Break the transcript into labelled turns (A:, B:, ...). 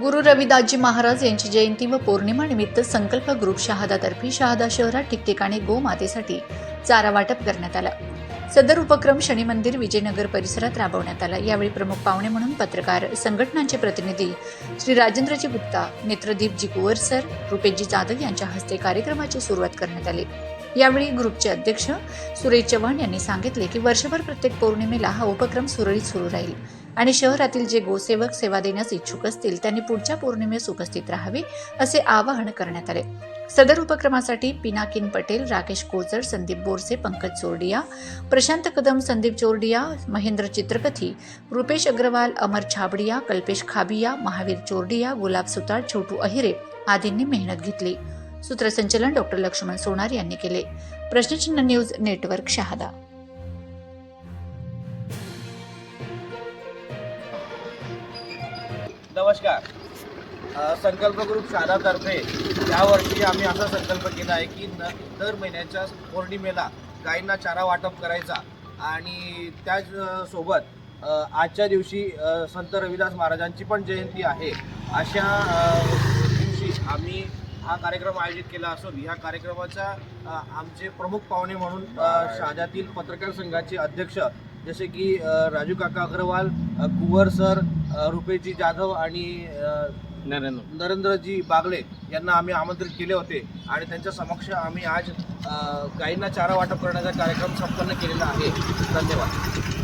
A: गुरु रविदासजी महाराज यांची जयंती व पौर्णिमा निमित्त संकल्प ग्रुप शहादातर्फे शहादा शहरात ठिकठिकाणी गोमातेसाठी चारा वाटप करण्यात आला. सदर उपक्रम शनी मंदिर विजयनगर परिसरात राबवण्यात आला. यावेळी प्रमुख पाहुणे म्हणून पत्रकार संघटनांचे प्रतिनिधी श्री राजेंद्रजी गुप्ता नेत्रदीपजी कुवर सर रुपेशजी जाधव यांच्या हस्ते कार्यक्रमाची सुरुवात करण्यात आली. यावेळी ग्रुपचे अध्यक्ष सुरेश चव्हाण यांनी सांगितले की वर्षभर प्रत्येक पौर्णिमेला हा उपक्रम सुरळीत सुरू राहील. आणि शहरातील जे गोसेवक सेवा देण्यास इच्छुक असतील त्यांनी पुढच्या पौर्णिमेस उपस्थित राहावे असे आवाहन करण्यात आले. सदर उपक्रमासाठी पिनाकिन पटेल राकेश कोचर संदीप बोरसे पंकज चोरडिया प्रशांत कदम संदीप चोरडिया महेंद्र चित्रकथी रुपेश अग्रवाल अमर छाबडिया कल्पेश खाबिया महावीर चोरडिया गुलाब सुतार छोटू अहिरे आदींनी मेहनत घेतली. सूत्रसंचलन डॉक्टर लक्ष्मण सोनार यांनी केले. प्रश्नचिन्ह न्यूज नेटवर्क शहादा.
B: नमस्कार. संकल्प ग्रुप शाळातर्फे यावर्षी आम्ही असा संकल्प केला आहे की न दर महिन्याच्या पौर्णिमेला गायींना चारा वाटप करायचा आणि त्याच सोबत आजच्या दिवशी संत रविदास महाराजांची पण जयंती आहे. अशा दिवशी आम्ही हा कार्यक्रम आयोजित केला असून ह्या कार्यक्रमाचा आमचे प्रमुख पाहुणे म्हणून अ, पत्रकार संघाचे अध्यक्ष जसे की राजू काका अग्रवाल कुंवर सर अ, रुपेशजी जाधव आणि अ, नरेंद्रजी बागले यांना आम्ही आमंत्रित केले होते आणि त्यांच्या समक्ष आम्ही आज गायींना चारा वाटप करण्याचा कार्यक्रम संपन्न केलेला आहे. धन्यवाद.